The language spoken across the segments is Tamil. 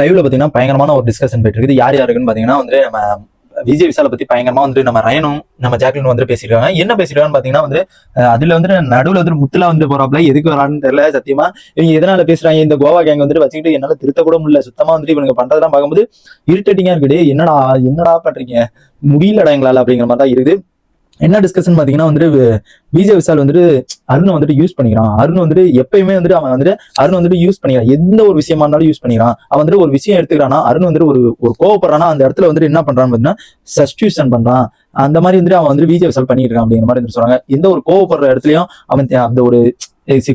லைவ்ல பாத்தீங்கன்னா பயங்கரமான ஒரு டிஸ்கஷன் போயிட்டு இருக்குது. யார் யாருக்குன்னு பாத்தீங்கன்னா வந்து நம்ம விஜய் விசாலை பத்தி பயங்கரமா வந்து நம்ம ரயனும் நம்ம ஜாக்லின் வந்து பேசியிருக்காங்க. என்ன பேசிருக்காங்கன்னு பாத்தீங்கன்னா வந்து அதுல வந்து நடுவுல வந்து முத்துல வந்து போறாப்ல. எதுக்கு வரான்னு தெரியல சத்தியமா. இவங்க எதனால பேசுறாங்க? இந்த கோவா கேங் வந்துட்டு வச்சுக்கிட்டு என்னால திருத்த கூட முடியல. சுத்தமா வந்துட்டு இவங்க பண்றதெல்லாம் பார்க்கும்போது இரிட்டேட்டிங்கா இருக்குது என்னடா என்னடா பண்றீங்க? முடியலடா எங்களால அப்படிங்கிற மாதிரி தான் இருக்குது. என்ன டிஸ்கஷன் பாத்தீங்கன்னா வந்துட்டு விஜய் விஷால் வந்துட்டு அருண் வந்துட்டு யூஸ் பண்ணிக்கிறான். அருண் வந்துட்டு எப்பயுமே வந்துட்டு அவன் வந்துட்டு அருண் வந்துட்டு யூஸ் பண்ணிக்கிறான். எந்த ஒரு விஷயமா இருந்தாலும் யூஸ் பண்ணிக்கிறான். அவன் வந்துட்டு ஒரு விஷயம் எடுத்துக்கிறானா அருண் வந்துட்டு ஒரு ஒரு கோவப்படுறானா அந்த இடத்துல வந்துட்டு என்ன பண்றான்னு பாத்தீங்கன்னா சஸ்டியூஷன் பண்றான். அந்த மாதிரி வந்துட்டு அவன் வந்துட்டு விஜய் விஷால் பண்ணிட்டு இருக்கான் அப்படிங்கிற மாதிரி சொல்றாங்க. எந்த ஒரு கோவப்படுற இடத்துலயும் அவன் அந்த ஒரு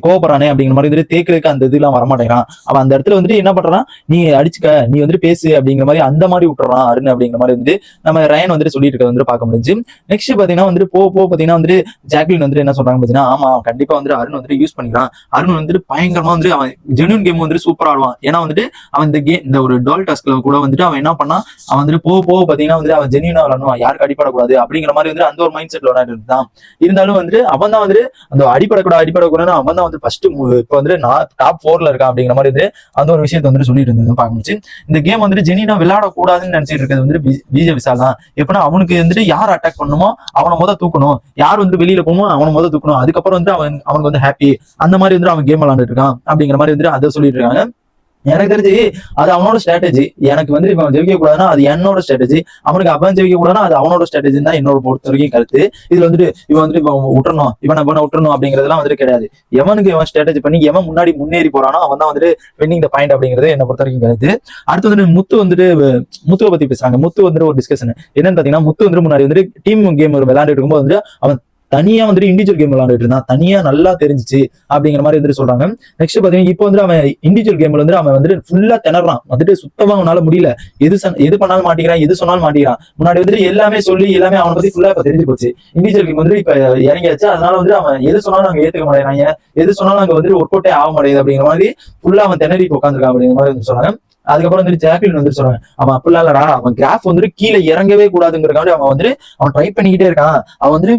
கோவப்படுறானே அப்படிங்கிற மாதிரி வந்துட்டு தேக்கிறதுக்கு அந்த இதெல்லாம் வரமாட்டேங்கிறான். அவன் அந்த இடத்துல வந்துட்டு என்ன பண்றான் நீ அடிச்சுக்க நீ வந்துட்டு பேசு அப்படிங்கிற மாதிரி அந்த மாதிரி விட்டுறான் அருண் அப்படிங்கிற மாதிரி வந்து நம்ம ரயன் வந்துட்டு சொல்லிட்டு இருக்க வந்து பார்க்க முடிஞ்சு. நெக்ஸ்ட் பாத்தீங்கன்னா வந்துட்டு போக போ பாத்தீங்கன்னா வந்து ஜாக்லின் வந்துட்டு என்ன சொல்றாங்க பாத்தீங்கன்னா ஆமா அவன் கண்டிப்பா வந்துட்டு அருண் வந்துட்டு யூஸ் பண்ணிக்கிறான். அருண் வந்துட்டு பயங்கரமா வந்துட்டு அவன் ஜெனுவன் கேம் வந்துட்டு சூப்பரா ஆடுவான். ஏன்னா வந்துட்டு அவன் இந்த கேம் இந்த ஒரு டால் டாஸ்க்ல கூட வந்துட்டு அவன் என்ன பண்ணான் அவன் வந்துட்டு போக போக பாத்தீங்கன்னா வந்துட்டு அவன் ஜெனியூனா விளாடுவான். யாருக்கு அடிப்படக்கூடாது அப்படிங்கிற மாதிரி வந்து அந்த ஒரு மைண்ட் செட்ல விளையாட்டு இருந்தான். இருந்தாலும் வந்துட்டு அவன் தான் வந்துட்டு அந்த அடிப்படக்கூடாது அடிப்படக்கூடாதுன்னு அவன் தான் வந்து ஃபர்ஸ்ட் இப்போ வந்து நான் டாப் ஃபோர்ல இருக்கான் அப்படிங்கிற மாதிரி வந்து அந்த ஒரு விஷயத்தை வந்துட்டு சொல்லிட்டு இருந்தது. பார்க்க இந்த கேம் வந்துட்டு ஜெனினா விளையாடக்கூடாதுன்னு நினைச்சிட்டு இருக்கிறது வந்து பிஜே விசால் தான். எப்படின்னா அவனுக்கு வந்துட்டு யார் அட்டாக் பண்ணுமோ அவனை மொதல் தூக்கணும். யார் வந்து வெளியில போகணுமோ அவனை மொதல் தூக்கணும். அதுக்கப்புறம் வந்து அவன் அவனுக்கு வந்து ஹாப்பி அந்த மாதிரி வந்து அவன் கேம் விளையாண்டுட்டு இருக்கான் அப்படிங்கிற மாதிரி வந்துட்டு அதை சொல்லிட்டு இருக்காங்க. எனக்கு தெரிஞ்சு அது அவனோட ஸ்ட்ராட்டஜி எனக்கு வந்து இவன் ஜெயிக்க கூடாதுன்னா அது என்னோட ஸ்ட்ராட்டஜி அவனுக்கு அவன் ஜெயிக்க கூடாதுன்னா அது அவனோட ஸ்ட்ராட்டஜி தான் என்னோட பொறுத்த வரைக்கும் கருத்து. இதுல வந்துட்டு இவன் வந்துட்டு இவன் விட்டுறணும். இவனை இவனை விட்டுறணும் அப்படிங்கிறதுலாம் வந்துட்டு கிடையாது. எவனுக்கு இவன் ஸ்ட்ராட்டஜி பண்ணி எவன் முன்னாடி முன்னேறி போறானோ அவன் தான் வந்துட்டு வின்னிங் த பாயிண்ட் அப்படிங்கிறது என்ன பொறுத்த வரைக்கும் கருத்து. அடுத்து வந்துட்டு முத்து வந்துட்டு முத்துவை பத்தி பேசுறாங்க. முத்து வந்துட்டு ஒரு டிஸ்கஷன் என்னன்னு பாத்தீங்கன்னா முத்து வந்துட்டு முன்னாடி வந்துட்டு டீம் கேம் ஒரு விளையாண்டுட்டு இருக்கும்போது வந்துட்டு அவன் தனியா வந்துட்டு இண்டிவிஜுவல் கேம் விளையாண்டுட்டு இருந்தான். தனியா நல்லா தெரிஞ்சுச்சு அப்படிங்கிற மாதிரி வந்துட்டு சொல்றாங்க. நெக்ஸ்ட் பாத்தீங்கன்னா இப்போ வந்து அவன் இண்டிவிஜுவல் கேம்ல வந்து அவன் வந்துட்டு ஃபுல்லா திணறான். வந்துட்டு சுத்தமா அவனால முடியல. எது எது பண்ணாலும் மாட்டேங்கிறான் எது சொன்னாலும் மாட்டேங்கிறான் முன்னாடி வந்துட்டு எல்லாமே சொல்லி எல்லாமே அவனை பத்தி ஃபுல்லா இப்ப தெரிஞ்சு போச்சு. இண்டிவிஜுவல் கேம் வந்து இப்ப இறங்கியாச்சு. அதனால வந்து அவன் எது சொன்னாலும் அங்க ஏத்துக்க மாட்டேங்கிறாங்க. எது சொன்னாலும் அங்க வந்துட்டு ஒர்க் அவுட்டே ஆக மாட்டேங்குது அப்படிங்கிற மாதிரி ஃபுல்லா அவன் திணறி உட்காந்துருக்கான் அப்படிங்கிற மாதிரி வந்து சொல்றாங்க. அதுக்கப்புறம் வந்துட்டு ஜாக்லின் வந்து சொல்றாங்க அவன் அப்படிலாம் இல்லடா. அவன் கிராஃப் வந்துட்டு கீழே இறங்கவே கூடாதுங்கிறக்காண்டி அவன் வந்துட்டு அவன் ட்ரை பண்ணிக்கிட்டே இருக்கான். அவன் வந்துட்டு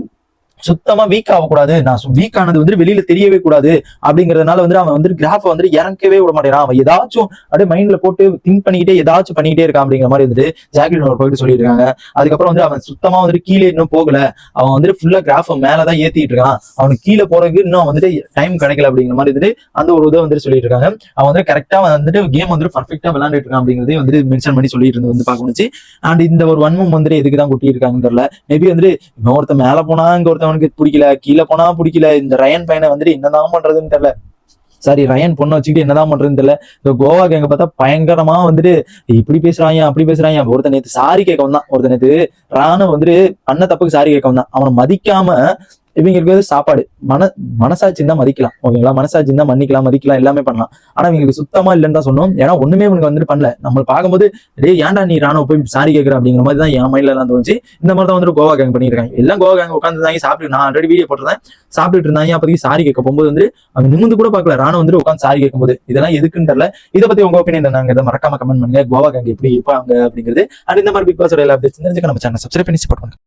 சுத்தமா வீக் ஆகக்கூடாது. நான் வீக் ஆனது வந்து வெளியில தெரியவே கூடாது. அப்படிங்கறதுனால வந்து அவன் வந்து கிராஃப வந்து இறக்கவே விட மாட்டேறான் அவன் ஏதாச்சும் அப்படியே மைண்ட்ல போட்டு திங்க் பண்ணிக்கிட்டே ஏதாச்சும் பண்ணிக்கிட்டே இருக்கான் அப்படிங்கிற மாதிரி வந்துட்டு ஜாக்லின் ஒரு போயிட்டு சொல்லியிருக்காங்க. அதுக்கப்புறம் வந்து அவன் சுத்தமா வந்துட்டு கீழே இன்னும் போகல. அவன் வந்துட்டு ஃபுல்லா கிராஃப மேலதான் ஏத்திட்டு இருக்கான். அவனுக்கு கீழே போறதுக்கு இன்னும் வந்துட்டு டைம் கிடைக்கல அப்படிங்கிற மாதிரி வந்துட்டு அந்த ஒரு இதை வந்துட்டு சொல்லிட்டு இருக்காங்க அவன் வந்து கரெக்டா வந்துட்டு கேம் வந்துட்டு பர்ஃபெக்டா விளையாண்டுட்டு இருக்கான் அப்படிங்கறதையும் வந்துட்டு மென்ஷன் பண்ணி சொல்லிட்டு இருந்து வந்து பார்க்க முடிச்சு அண்ட் இந்த ஒரு வன்மம் வந்துட்டு எதுக்கு தான் கூட்டியிருக்காங்கன்னு தெரியல. மேபி வந்துட்டு இன்னொருத்த மேல போனா இங்க அவனுக்கு பிடிக்கல கீழே போனா பிடிக்கல இந்த ரயன் பையனை வந்துட்டு என்னதான் பண்றதுன்னு தெரியல. சாரி ரயன் பொண்ணை வச்சுக்கிட்டு என்னதான் பண்றதுன்னு தெரியல. இந்த கோவா கேங்க பார்த்தா பயங்கரமா வந்துட்டு இப்படி பேசுறாங்க அப்படி பேசுறாங்க. ஒருத்த நேத்து சாரி கேட்க வந்தான் ஒருத்த நேத்து ராணு வந்துட்டு பண்ண தப்புக்கு சாரி கேட்க வந்தான் அவனை மதிக்காம இவங்க இருக்கிறது சாப்பாடு. மன மனசாட்சி தான் மதிக்கலாம். ஓகேங்களா மனசாட்சி தான் மன்னிக்கலாம் மதிக்கலாம் எல்லாமே பண்ணலாம். ஆனா இவங்களுக்கு சுத்தமா இல்லைன்னு தான் சொன்னோம். ஏன்னா ஒண்ணுமே இவனுக்கு வந்துட்டு பண்ணல. நம்ம பார்க்கும்போது டேய் ஏன்டா நீ ராணுவ போய் சாரி கேட்கற அப்படிங்கிற மாதிரி தான் என் மைண்ட்ல எல்லாம் தோணுச்சு. இந்த மாதிரி தான் வந்துட்டு கோவா கேங் பண்ணியிருக்காங்க. எல்லாம் கோவா கேங் உட்காந்துருந்தாங்க சாப்பிட்டு நான் ஆல்ரெடி வீடியோ போட்டிருந்தேன். சாப்பிட்டுட்டு இருந்தாங்க. அப்போதைக்கு சாரி கேட்க போகும்போது வந்து அவங்க நிமிந்து கூட பார்க்கல. ராணுவ வந்துட்டு உட்காந்து சாரி கேட்கும்போது இதெல்லாம் எதுக்குன்னு தெரியல. இதை பத்தி உங்க ஒப்பீனியன் நாங்க இதை மறக்காம கமெண்ட் பண்ணுங்க. கோவா கேங் எப்படி இருப்பாங்க? அப்படிங்கிறது. அண்ட் இந்த மாதிரி பிக் பாஸோட எல்லா தெரிஞ்சுக்க நம்ம சேனல் சப்ஸ்கிரைப் பண்ணி சப்போர்ட் பண்ணுங்க.